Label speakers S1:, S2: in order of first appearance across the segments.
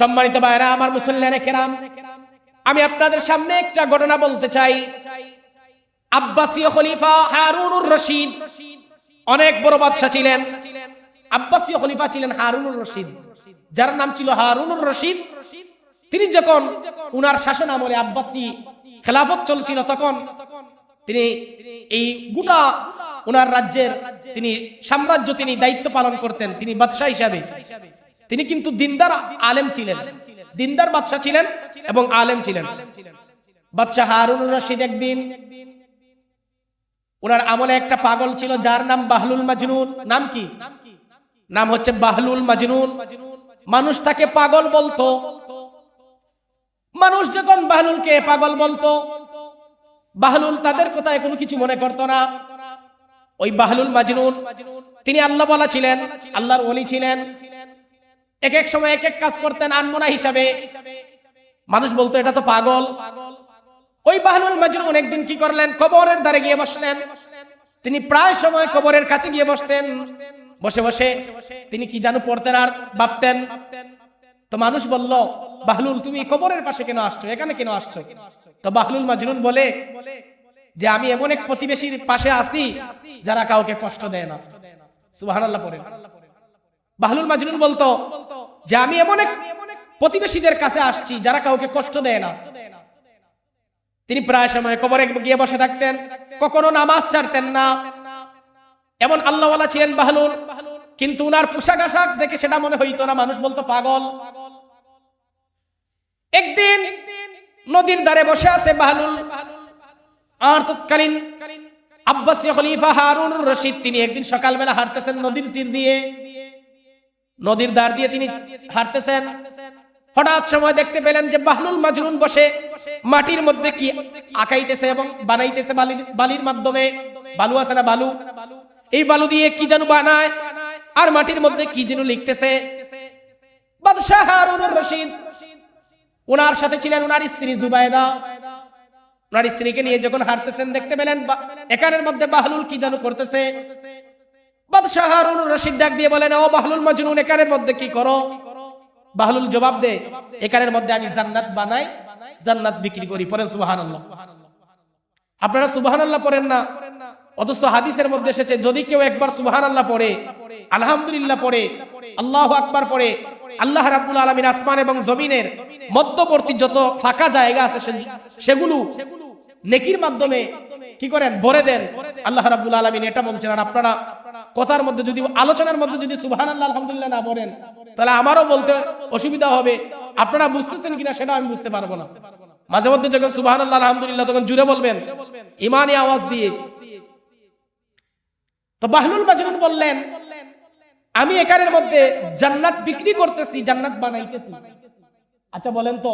S1: সম্মানিত ভাইরা আমার মুসল্লানে কেরাম, আমি আপনাদের সামনে একটা ঘটনা বলতে চাই। আব্বাসীয় খলিফা হারুনুর রশিদ অনেক বড় বাদশাহ ছিলেন। আব্বাসীয় খলিফা ছিলেন হারুনুর রশিদ। যার নাম ছিল হারুনুর রশিদ। তিনি যখন উনার শাসন আমলে আব্বাসী খেলাফত চলছিল, তখন তিনি এই গোটা উনার রাজ্যের তিনি সাম্রাজ্য তিনি দায়িত্ব পালন করতেন। তিনি বাদশাহ হিসাবে। তিনি কিন্তু দিনদার আলেম ছিলেন। দিনদার বাদশাহ ছিলেন এবং আলেম ছিলেন। বাদশাহ হারুন রশিদ একদিন, ওনার আমলে একটা পাগল ছিল যার নাম বাহলুল মাজনুন। নাম কি? নাম হচ্ছে বাহলুল মাজনুন। মানুষ তাকে পাগল বলতো। মানুষ যখন বাহলুলকে পাগল বলতো, বাহলুল তাদের কথায় কোনো কিছু মনে করতো না। ওই বাহলুল মাজনুন, তিনি আল্লাহ বলা ছিলেন, আল্লাহর ওলি ছিলেন। এক এক সময় এক এক কাজ করতেন আনমনা হিসাবে। মানুষ বলতো, এটা তো পাগল। ওই বাহলুল মাজনুন একদিন কি করলেন? কবরের ধারে গিয়ে বসলেন। তিনি প্রায় সময় কবরের কাছে গিয়ে বসতেন। বসে বসে তিনি কি জানো পড়তেন আর ভাবতেন? তো মানুষ বলল, বাহলুল, তুমি কবরের পাশে কেন আসছো? এখানে কেন আসছো? তো বাহলুল মাজনুন বলে, যে আমি এমন এক প্রতিবেশীর পাশে আছি যারা কাউকে কষ্ট দেয় না। সুবহানাল্লাহ পড়ে বাহলুল মাজনুন বলতো, যে আমি এমন এক প্রতিবেশীদের কাছে আসছি যারা কাউকে কষ্ট দেয় না। তিনি প্রায় সময় কবরে গিয়ে বসে থাকতেন, কখনো নামাজ ছাড়তেন না। এমন আল্লাহওয়ালা ছিলেন বাহলুল, কিন্তু উনার পোশাক আশাক দেখে সেটা মনে হইতো না, মানুষ বলতো পাগল। একদিন নদীর ধারে বসে আছে বাহলুল, আর তৎকালীন আব্বাসীয় খলিফা হারুন রশিদ, তিনি একদিন সকালবেলা হাঁটতেছেন নদীর তীর দিয়ে। নদীর ধার দিয়ে তিনি হাঁটতেছেন। হঠাৎ সময় দেখতে পেলেন যে বাহলুল মাজনুন বসে মাটির মধ্যে কি আঁকাইতেছে এবং বানাইতেছে বালির মাধ্যমে। বালু আছে না বালু? এই বালু দিয়ে কি যেন বানায় আর মাটির মধ্যে কি যেন লিখতেছে? ওনার সাথে ছিলেন ওনার স্ত্রী জুবাইদা ওনার স্ত্রীকে নিয়ে যখন হাঁটতেছেন, দেখতে পেলেন এখানের মধ্যে বাহলুল কি যেন করতেছে। বাদশাহ হারুনুর রশিদ ডাক দিয়ে বলেন, ও বাহলুল মাজনুন মধ্যে কি করো? বাহলুল জবাব দে মধ্যে আমি জান্নাত বানাই, জান্নাত বিক্রি করি। আপনারা পড়েন না, অথচ হাদিসের মধ্যে এসেছে, যদি কেউ একবার সুবহানাল্লাহ পড়ে, আলহামদুলিল্লাহ পড়ে, আল্লাহু আকবার পড়ে, আল্লাহ রাব্বুল আসমান এবং জমিনের মধ্যবর্তী যত ফাঁকা জায়গা আছে সেগুলো নেকির মাধ্যমে কি করেন? ভরে দেন। আল্লাহ রাব্বুল আলামিন এটা বলছেন। আর আপনারা কথার মধ্যে যদি, আলোচনার মধ্যে যদি সুবহানাল্লাহ, আলহামদুলিল্লাহ না বলেন, তাহলে আমারও বলতে অসুবিধা হবে। আপনারা বুঝতেছেন কিনা সেটা আমি বুঝতে পারব না। মাঝে মধ্যে যখন সুবহানাল্লাহ, আলহামদুলিল্লাহ, তখন জুড়ে বলবেন, ইমানি আওয়াজ দিয়ে। তো বাহলুল মাজনুন বললেন, আমি এখানের মধ্যে জান্নাত বিক্রি করতেছি, জান্নাত বানাইতেছি। আচ্ছা বলেন তো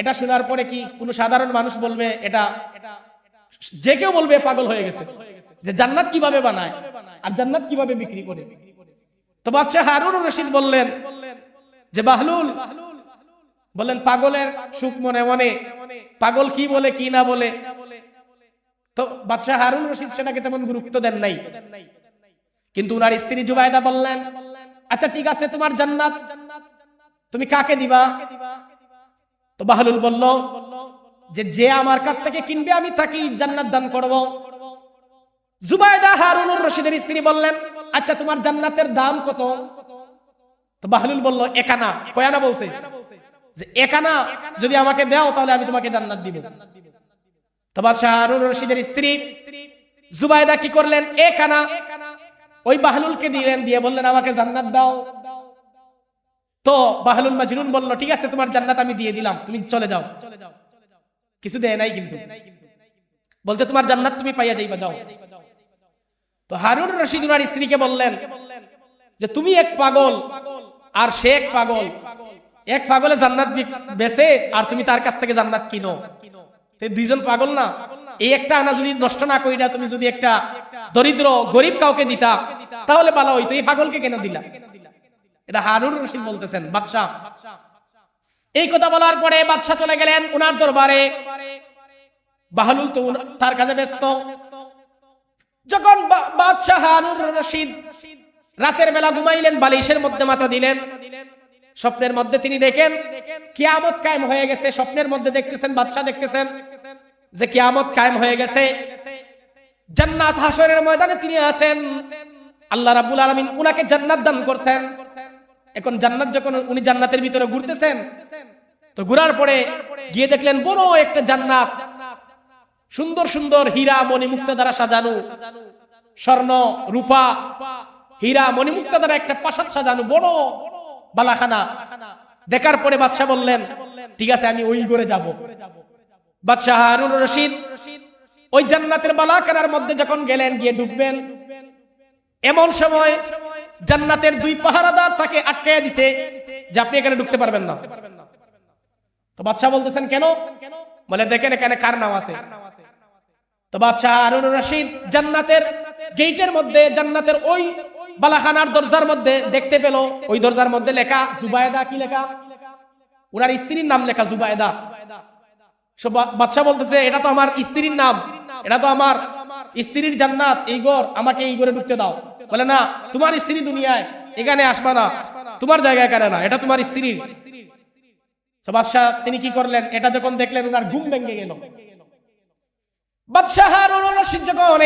S1: এটা শোনার পরে কি কোন সাধারণ মানুষ বলবে, এটা যে কেউ বলবে পাগল হয়ে গেছে, যে জান্নাত কীভাবে বানায় আর জান্নাত কীভাবে বিক্রি করে। তো বাদশাহ হারুন রশিদ বললেন, যে বাহলুল, বললেন, পাগলের সুখ মনে মনে পাগল কি বলে, কি না বলে? তো বাদশাহ হারুন রশিদ সেটাকে তেমন গুরুত্ব দেন নাই। কিন্তু উনার স্ত্রী জুবাইদা বললেন আচ্ছা ঠিক আছে, তোমার জান্নাত, তুমি কাকে দিবা? তো বাহলুল বলল, যে যে আমার কাছ থেকে কিনবে, আমি তাকে জান্নাত দান করব। জুবাইদা হারুনুর রশিদের স্ত্রী বললেন আচ্ছা তোমার জান্নাতের দাম কত? তো বাহলুল বলল, একানা। কয়ানা বলছে? যে একানা, যদি আমাকে দাও, তাহলে আমি তোমাকে জান্নাত দিব। তো বাদশাহ হারুন রশিদের স্ত্রী জুবাইদা কি করলেন? একানা। ওই বাহলুলকে দিলেন, দিয়ে বললেন, আমাকে জান্নাত দাও। তো বাহলুল মাজনুন বলল, ঠিক আছে, তোমার জান্নাত আমি দিয়ে দিলাম, তুমি চলে যাও। চলে যাও কিছু দেয় নাই কিন্তু। বলছে, তোমার জান্নাত তুমি পাইয়া যাইবা, যাও। তো হারুন রশিদ উনার স্ত্রীকে বললেন যে, তুমি এক পাগল আর সে এক পাগল। এক পাগলে জান্নাত বেচে আর তুমি তার কাছ থেকে জান্নাত কিনো। দুইজন পাগল না? এই একটা আনা যদি নষ্ট না করিটা তুমি যদি একটা দরিদ্র, গরিব কাউকে দিতা, তাহলে ভালো হইতো। এই পাগলকে কেন দিলা? এটা হারুন রশিদ বলতেছেন, বাদশাহ। এই কথা বলার পরে বাদশাহ চলে গেলেন উনার দরবারে। বাহলুল তো তার কাছে ব্যস্ত। যখন বাদশাহ হারুন রশিদ রাতের বেলা ঘুমাইলেন, বালিশের মধ্যে মাথা দিলেন। স্বপ্নের মধ্যে তিনি দেখেন, কিয়ামত কায়েম হয়ে গেছে। স্বপ্নের মধ্যে দেখতেছেন, বাদশাহ দেখতেছেন যে কিয়ামত কায়েম হয়ে গেছে। জান্নাত হাসরের ময়দানে তিনি আছেন। আল্লাহ রাব্বুল আলামিন উনাকে জান্নাত দান করছেন। এখন জান্নাত যখন উনি জান্নাতের ভিতরে ঘুরতেছেন, তো ঘুরার পরে গিয়ে দেখলেন বড় একটা জান্নাত। সুন্দর সুন্দর হীরা মণিমুক্তা দ্বারা সাজানো, স্বর্ণ, রূপা, হীরা মণিমুক্তা দ্বারা একটা প্রাসাদ সাজানো, বড় বালাখানা। দেখার পরে বাদশাহ বললেন, ঠিক আছে, আমি ওই করে যাব। বাদশাহ হারুন রশিদ ওই জান্নাতের বালাখানার মধ্যে যখন গেলেন, গিয়ে ডুববেন। এমন সময় জান্নাতের দুই পাহারাদার তাকে আটকাইয়া দিছে যে আপনি এখানে ঢুকতে পারবেন না। তো বাদশাহ বলতেছেন, কেন? বলে, দেখেন, এখানে কার নাম আছে? তো বাদশাহ হারুন রশিদ জান্নাতের গেটের মধ্যে, জান্নাতের ওই বালাখানার দরজার মধ্যে দেখতে পেল। ওই দরজার মধ্যে লেখা জুবায়দা, কি লেখা? ওনার স্ত্রীর নাম লেখা জুবায়দা। বাদশাহ বলতেছে, এটা তো আমার স্ত্রীর নাম। এটা তো আমার স্ত্রীর জান্নাত, এই ঘর আমাকে এই ঘরে ঢুকতে দাও। বলে, না, তোমার স্ত্রী দুনিয়ায় এখানে আসবা না। তোমার জায়গায় এখানে না, এটা তোমার স্ত্রীর বাদশাহ, তিনি কি করলেন? এটা যখন দেখলেন ওনার ঘুম ভেঙে গেল।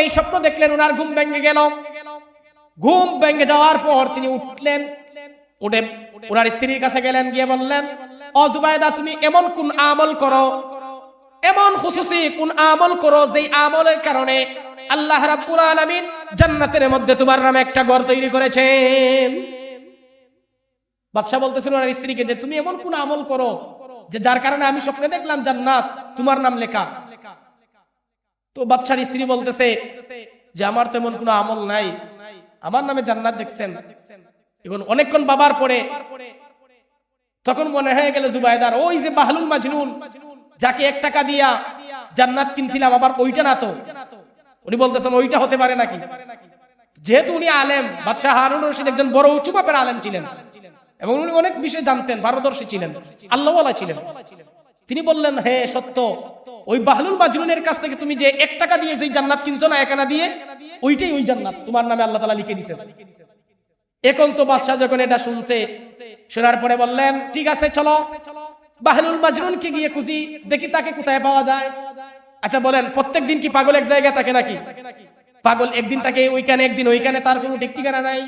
S1: এই স্বপ্ন দেখলেন ঘুম ভেঙে গেল। ঘুম ভেঙে যাওয়ার পর তিনি উঠলেন, উঠে স্ত্রীর কাছে গেলেন, গিয়ে বললেন, ও জুবাইদা তুমি এমন কোন আমল করো? এমন খুশুসি কোন আমল করো, যেই আমলের কারণে আল্লাহ রাব্বুল আলামিন জান্নাতের মধ্যে তোমার নামে একটা ঘর তৈরি করেছেন। বাদশাহ বলতেছিল ওনার স্ত্রীকে যে তুমি এমন কোন আমল করো যে যার কারণে আমি স্বপ্নে দেখলাম জান্নাত, তোমার নাম লেখা। তো বাদশার স্ত্রী বলতেছে যে, আমার তো এমন কোনো আমল নাই। আমার নামে জান্নাত দেখছেন। এখন অনেকক্ষণ বাবার পরে তখন মনে হয়ে গেল জুবাইদার, ওই যে বাহলুল মাজনুন, যাকে এক টাকা দিয়া জান্নাত কিনছিলাম, আবার ওইটা না তো। উনি বলতেছেন, ওইটা হতে পারে নাকি? যেহেতু উনি আলেম, বাদশাহ হারুন রশিদ একজন বড় উঁচু মাপের আলেম ছিলেন এবং উনি অনেক বিষয় জানতেন, পারদর্শী ছিলেন, আল্লাহওয়ালা ছিলেন। তিনি বললেন, হে, সত্য, ওই বাহলুল মাজনুনের কাছ থেকে তুমি যে এক টাকা দিয়ে যেই জান্নাত কিনছো না, একানা দিয়ে, ওইটাই ওই জান্নাত, তোমার নামে আল্লাহ তালা লিখে দিছেন এখন তো বাদশাহ যখন এটা শুনছে, শোনার পরে বললেন, ঠিক আছে, চলো, বাহলুল মাজনুনকে গিয়ে খুঁজি, দেখি তাকে কোথায় পাওয়া যায়। আচ্ছা বলেন, প্রত্যেক দিন কি পাগল এক জায়গায় থাকে নাকি? পাগল একদিন থাকে, ওইখানে একদিন, ওইখানে তার কোনো ঠিক ঠিকানা নাই।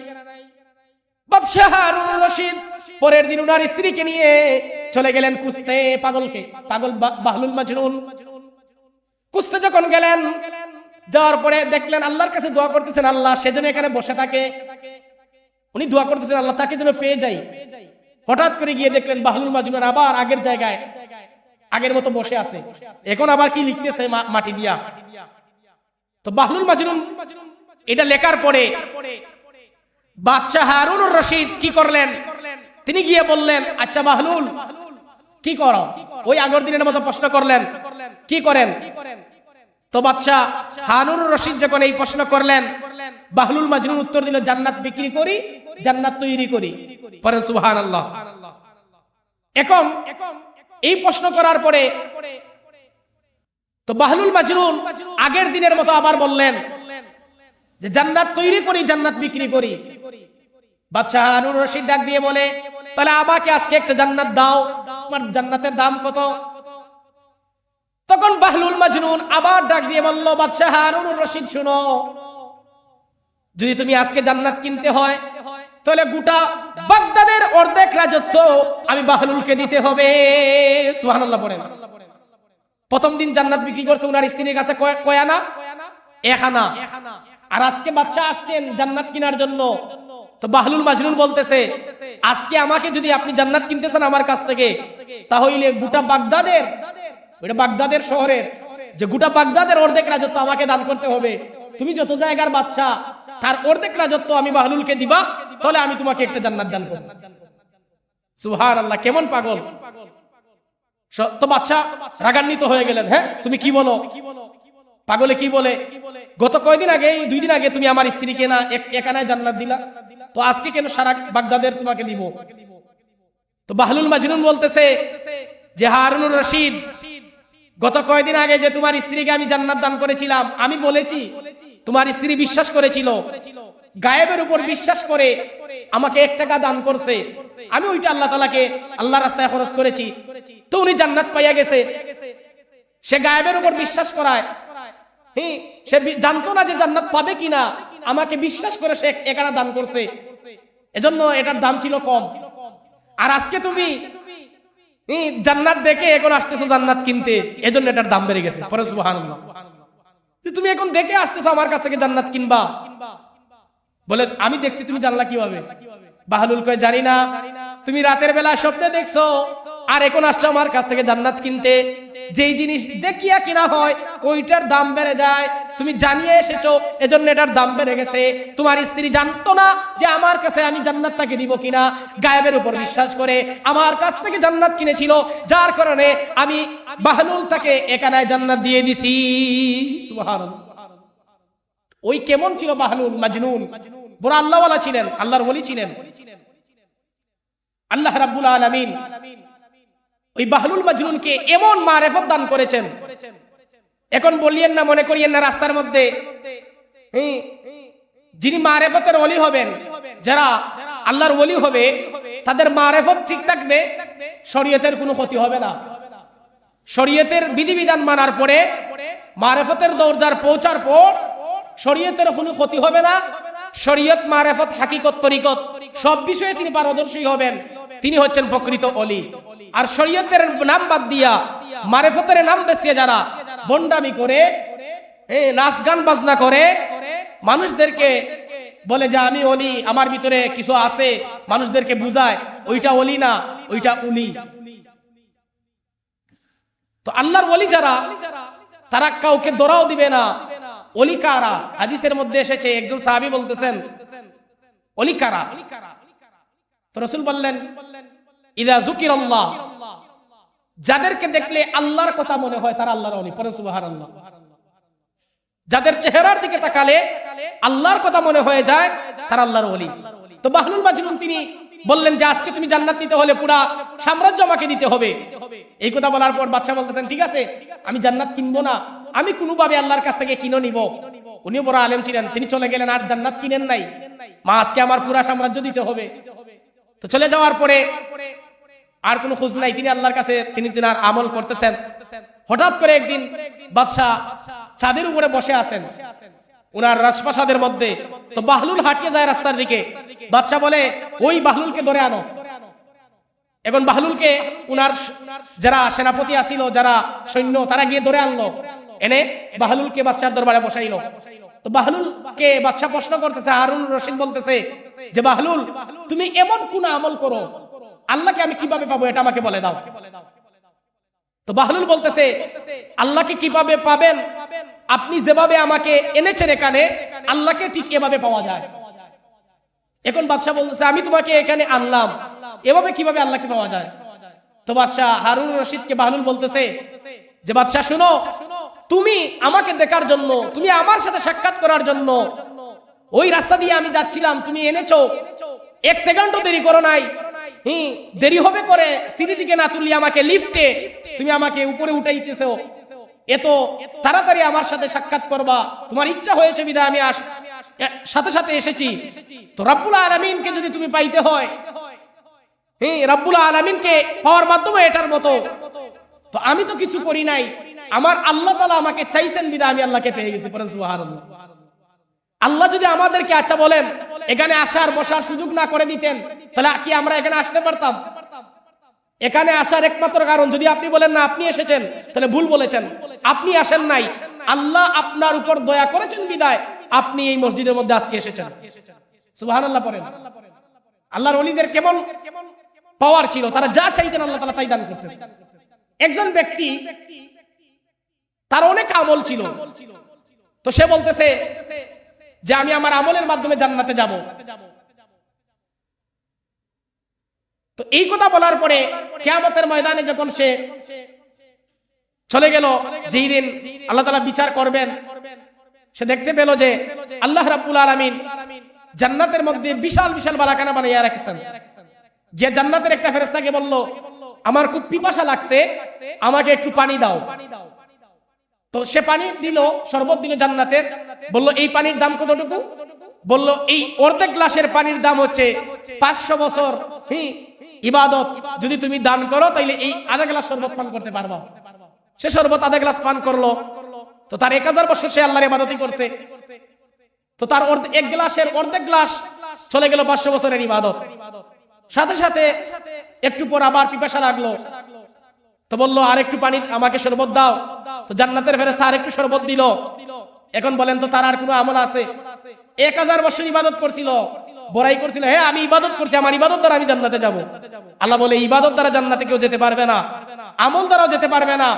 S1: পরের দিন উনার স্ত্রীকে নিয়ে চলে গেলেন কুস্তে পাগলকে, পাগল বাহলুল মাজনুন। কুস্তে যখন গেলেন, যাওয়ার পরে দেখলেন আল্লাহর কাছে দোয়া করতেছেন আল্লাহ সেজন্য এখানে বসে থাকে। উনি দোয়া করতেছেন আল্লাহ, তাকে যেন পেয়ে যাই। হঠাৎ করে গিয়ে দেখলেন বাহলুল মাজনুন আবার আগের জায়গায় আগের মতো বসে আছে। এখন আবার কি লিখতেছে মাটি দিয়া? তো বাহলুল মাজনুন এটা লেখার পরে বাদশাহ হারুনুর রশিদ কি করলেন? তিনি গিয়ে বললেন আচ্ছা বাহলুল, কি করো? ওই আগের দিনের মতো প্রশ্ন করলেন। কি করেন? তো বাদশাহ হানুর রশিদ যখন এই প্রশ্ন করলেন, বাহলুল মাজনুন উত্তর দিল, জান্নাত বিক্রি করি, জান্নাত তৈরি করি। পরেন সুবহান আল্লাহ এখন এই প্রশ্ন করার পরে তো বাহলুল মাজনুন আগের দিনের মতো আবার বললেন যে জান্নাত তৈরি করি, জান্নাত বিক্রি করি। বাদশাহ হানুর রশিদ ডাক দিয়ে বলে, তাহলে আমাকে আজকে একটা জান্নাত দাও। আমার জান্নাতের দাম কত? তখন বাহলুল মাজনুন আবার ডাক দিয়ে বলল, বাদশাহ হারুন রশিদ শুনো। যদি তুমি আজকে জান্নাত কিনতে হয় তাহলে গোটা বাগদাদের অর্ধেক রাজত্ব আমি বাহলুলকে দিতে হবে। সুবহানাল্লাহ পড়েন। প্রথম দিন জান্নাত বিক্রি করছে, উনার স্ত্রীর কাছে কয়- কয় আনা আর আজকে বাদশাহ আসছেন জান্নাত কেনার জন্য। তো বাহলুল মাজনুন বলতেছে, আজকে আমাকে যদি আপনি জান্নাত কিনতেছেন আমার কাছ থেকে, তাহলে গোটা বাগদাদের, ওইটা বাগদাদের শহরের যে গোটা বাগদাদের অর্ধেক রাজত্ব আমাকে দান করতে হবে। তুমি যত জায়গার বাদশাহ, তার অর্ধেক রাজত্ব আমি বাহলুলকে দিবা, তাহলে আমি তোমাকে একটা জান্নাত দান করব। সুহার আল্লাহ কেমন পাগল? তো বাদশাহ রাগান্বিত হয়ে গেলেন হ্যাঁ? তুমি কি বলো? পাগলে কি বলে? গত কয়দিন আগে দুই দিন আগে তুমি আমার স্ত্রীকে না এক- একানায় জান্নাত দিলা? তো আজকে কেন সারা বাগদাদের তোমাকে দিব? তো বাহলুল মাজনুন বলতেছে যে হারুনুর রশিদ গত কয়দিন আগে যে তোমার স্ত্রীকে আমি জান্নাত দান করেছিলাম, আমি বলেছি, তোমার স্ত্রী বিশ্বাস করেছিল, গায়েবের উপর বিশ্বাস করে আমাকে এক টাকা দান করছে। আমি ওইটা আল্লাহ তালাকে আল্লাহ রাস্তায় খরচ করেছি। তো উনি জান্নাত পাইয়া গেছে। সে গায়েবের উপর বিশ্বাস করায়। হ্যাঁ সে জানতো না যে জান্নাত পাবে কিনা। আমাকে বিশ্বাস করে সে একানা দান করছে। এজন্য এটার দাম ছিল কম। আর আজকে তুমি জান্নাত দেখে এখন আসতেছো জান্নাত কিনতে। এজন্য এটার দাম বেড়ে গেছে। পরে তুমি এখন দেখে আসতেছো আমার কাছ থেকে জান্নাত কিনবা। বলে, আমি দেখছি, তুমি জানলা কীভাবে? বাহালুল কয়, জানি না। তুমি রাতের বেলা স্বপ্নে দেখছ। আর এখন আসছে আমার কাছ থেকে জান্নাত কিনতে। যেই জিনিস দেখিয়া কিনা হয়, ওইটার দাম বেড়ে যায়। তুমি জানিয়ে এসেছ, এজন্য এটার দাম বেড়ে গেছে। তোমার স্ত্রী জানতো না যে আমার কাছে আমি জান্নাত তাকে দিব কিনা। গায়েবের উপর বিশ্বাস করে আমার কাছ থেকে জান্নাত কিনেছিল। যার কারণে আমি বাহলুল তাকে একানায় জান্নাত দিয়ে দিছি। ওই কেমন ছিল বাহলুল? মাজনুন। বড় আল্লাহওয়ালা ছিলেন, আল্লাহর বলি ছিলেন। আল্লাহ রাব্বুল আলামিন ওই বাহলুল মাজনুনকে এমন মারেফত দান করেছেন। এখন বলিয়েন না, মনে করিয়েন না রাস্তার মধ্যে। যিনি মারেফতের ওলি হবেন, যারা আল্লাহর ওলি হবে, তাদের মারেফত ঠিক থাকবে, শরীয়তের কোনো ক্ষতি হবে না। শরীয়তের বিধিবিধান মানার পরে মারেফতের দরজার পৌঁছার পর, শরীয়তের কোনো ক্ষতি হবে না। শরীয়ত মারেফত হাকিকত, তরিকত, সব বিষয়ে তিনি পারদর্শী হবেন। তিনি হচ্ছেন প্রকৃত অলি আর শরীয়তের নাম বাদ দিয়া, মারেফতের নাম বেসিয়ে যারা বন্ডামি করে নাচ গান বাজনা করে, মানুষদেরকে বলে যে, আমি অলি, আমার ভিতরে কিছু আছে। মানুষদেরকে বুঝায়, ওইটা অলি না, ওইটা উনি তো আল্লাহর ওলি যারা, তারা কাউকে দোরাও দিবে না। অলি কারা? হাদিসের মধ্যে এসেছে, একজন সাহাবী বলতেছেন, অলি কারা? তো রসুল বললেন ইদা জুকির আল্লাহ যাদেরকে দেখলে আল্লাহর কথা মনে হয় তারা আল্লাহর অলি, পরে সুবাহার আল্লাহ যাদের চেহারার দিকে তাকালে আল্লাহর কথা মনে হয়ে যায়, তারা আল্লাহর অলি। তো বাহলুল মাজনুন তিনি বললেন যে, আজকে তুমি জান্নাত নিতে হলে পুরা সাম্রাজ্য আমাকে দিতে হবে। এই কথা বলার পর বাচ্চা বলতেছেন, ঠিক আছে, আমি জান্নাত কিনবো না। আমি কোনোভাবে আল্লাহর কাছ থেকে কিনে নিব। উনিও বড় আলেম ছিলেন, তিনি চলে গেলেন, আর জান্নাত কিনেন নাই। মা, আজকে আমার পুরা সাম্রাজ্য দিতে হবে। তো চলে যাওয়ার পরে আর কোনো খোঁজ নাই, তিনি আল্লাহর কাছে, তিনি তিনার আমল করতেছেন। হঠাৎ করে একদিন বাদশাহ চাঁদের উপরে বসে আছেন। উনার রাজপ্রাসাদের মধ্যে তো বাহলুল হাঁটিয়ে যায় রাস্তার দিকে। বাদশাহ বলে, ওই বাহলুলকে ধরে আনো। এখন বাহলুলকে উনার যারা সেনাপতি আসিল যারা সৈন্য, তারা গিয়ে ধরে আনলো। এনে বাহলুলকে বাদশার দরবারে বসাইলো। তো বাহলুল কে বাদশাহ প্রশ্ন করতেছে, হারুন রশিদ বলতেছে যে, বাহলুল, তুমি এমন কোন আমল করো আল্লাহকে আমি কীভাবে পাবো এটা আমাকে বলে দাও। তো বাহলুল বলতেছে, আল্লাহকে কীভাবে পাবেন? আপনি যেভাবে আমাকে এনেছেন এখানে, আল্লাহকে ঠিক এভাবে পাওয়া যায়। এখন বাদশাহ বলতেছে, আমি তোমাকে এখানে আনলাম। এভাবে কীভাবে আল্লাহকে পাওয়া যায়? তো বাদশাহ হারুন রশিদকে বাহলুল বলতেছে যে, বাদশাহ, শুনো, তুমি আমাকে দেখার জন্য, তুমি আমার সাথে সাক্ষাৎ করার জন্য ওই রাস্তা দিয়ে আমি যাচ্ছিলাম, তুমি এনেছো। এক সেকেন্ডও দেরি করো নাই। দেরি হবে করে সিঁড়ি দিকে না তুললি আমাকে লিফটে। তুমি আমাকে উপরে উঠাইতেছো। এত তাড়াতাড়ি আমার সাথে সাক্ষাৎ করবা। তোমার ইচ্ছা হয়েছে বিদা আমি আস সাথে সাথে এসেছি। তো রাব্বুল আলামিনকে যদি তুমি পাইতে হয় হ্যাঁ রাব্বুল আলামিনকে পাওয়ার মাধ্যমে এটার মতো। তো আমি তো কিছু করি নাই। আমার আল্লাহ তাআলা আমাকে চাইছেন বিদা আমি আল্লাহকে পেয়ে গেছি। পরে সুবহানাল্লাহ। আল্লাহ যদি আমাদেরকে আচ্ছা বলেন এখানে আসার, বসার সুযোগ না করে দিতেন, তাহলে কি আমরা এখানে আসতে পারতাম? এখানে আসার একমাত্র কারণ, যদি আপনি বলেন, না, আপনি এসেছেন, তাহলে ভুল বলেছেন। আপনি আসেন নাই। আল্লাহ আপনার উপর দয়া করেছেন বিদায়। আপনি এই মসজিদের মধ্যে আজকে এসেছেন। সুবহানাল্লাহ পড়েন। আল্লাহর ওলিদের কেমন পাওয়ার ছিল? তারা যা চাইতেন আল্লাহ তাআলা তাই দান করতেন। একজন ব্যক্তি, তার অনেক আমল ছিল। তো সে বলতেছে যে আমি আমার আমলের মাধ্যমে জান্নাতে যাব। তো এই কথা বলার পরে কিয়ামতের ময়দানে যখন সে চলে গেল, যেই দিন আল্লাহ তাআলা বিচার করবেন, সে দেখতে পেল যে আল্লাহ রাব্বুল আলামিন জান্নাতের মধ্যে বিশাল বিশাল বালাখানা বানাইয়া রাখছেন। গিয়ে জান্নাতের একটা ফেরেশতাকে বলল, আমার খুব পিপাসা লাগছে, আমাকে একটু পানি দাও। তো সে পানি দিল, শরবত দিল জান্নাতের। বলল, এই পানির দাম কতটুকু? বলল, এই অর্ধেক গ্লাসের পানির দাম হচ্ছে পাঁচশো বছর। ইবাদত। যদি তুমি দান করো, তাইলে এই আধা গ্লাস শরবত পান করতে পারবা। সে শরবত আধা গ্লাস পান করল। তো তার এক হাজার বছর সে আল্লাহর ইবাদতই করছে। তো তার এক গ্লাসের অর্ধেক গ্লাস চলে গেল পাঁচশো বছরের ইবাদত। সাথে সাথে একটু পর আবার পিপাসা লাগল। তো বলল আর একটু পানি আমাকে শরবত দাও। তো জান্নাতের ফেরেস্তা আর একটু শরবত দিল। এখন বলেন তো তার আর কোনো আমল আছে? এক হাজার বছর ইবাদত করছিল, বড়াই করছিল হ্যাঁ আমি ইবাদত করছি, আমার ইবাদত দ্বারা আমি জান্নাতে যাব। আল্লাহ বলে, ইবাদত দ্বারা জান্নাতে কেউ যেতে পারবে না, আমল দ্বারাও যেতে পারবে না।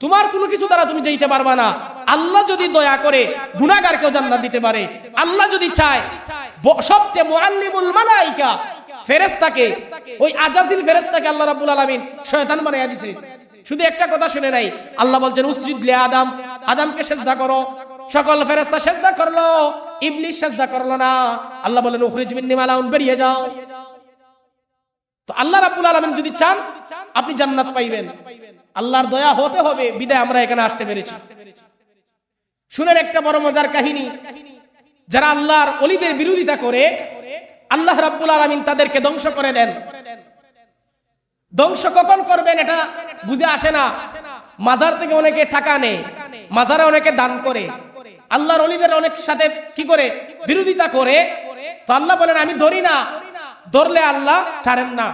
S1: তোমার কোনো কিছু দ্বারা তুমি যেতে পারবা না। আল্লাহ যদি দয়া করে গুনাহগার কেউ জান্নাত দিতে পারে, আল্লাহ যদি চায় সবচেয়ে মুআল্লিমুল মালাইকা ফেরেশতাকে, ওই আজাজিল ফেরেশতাকে আল্লাহ রাব্বুল আলামিন শয়তান বানাইয়া দিছে। শুধু একটা কথা শুনে নাই, আল্লাহ বলছেন, উসজুদ লি আদম, আদমকে সেজদা করো। সকল ফেরেশতা সেজদা করল, ইবলিস সেজদা করল না। আল্লাহ বলেন উখরিজ মিন্নি মালাউন, বেরিয়ে যাও। তো আল্লাহ রাব্বুল আলামিন যদি চান, আপনি জান্নাত পাইবেন। আল্লাহর দয়া হতে হবে, বিদায় আমরা এখানে আসতে পেরেছি। শুনেন একটা বড় মজার কাহিনী। যারা আল্লাহর অলিদের বিরোধিতা করে আল্লাহ রাব্বুল আলামিন তাদেরকে ধ্বংস করে দেন। ধ্বংস কখন করবেন এটা বুঝে আসে না। মাজার থেকে অনেকে টাকা নেয়, মাজারে অনেকে দান করে। আল্লাহর অলিদের অনেক সাথে কি করে? বিরোধিতা করে। তো আল্লাহ বলেন, আমি ধরি না। ধরলে আল্লাহ ছাড়েন না।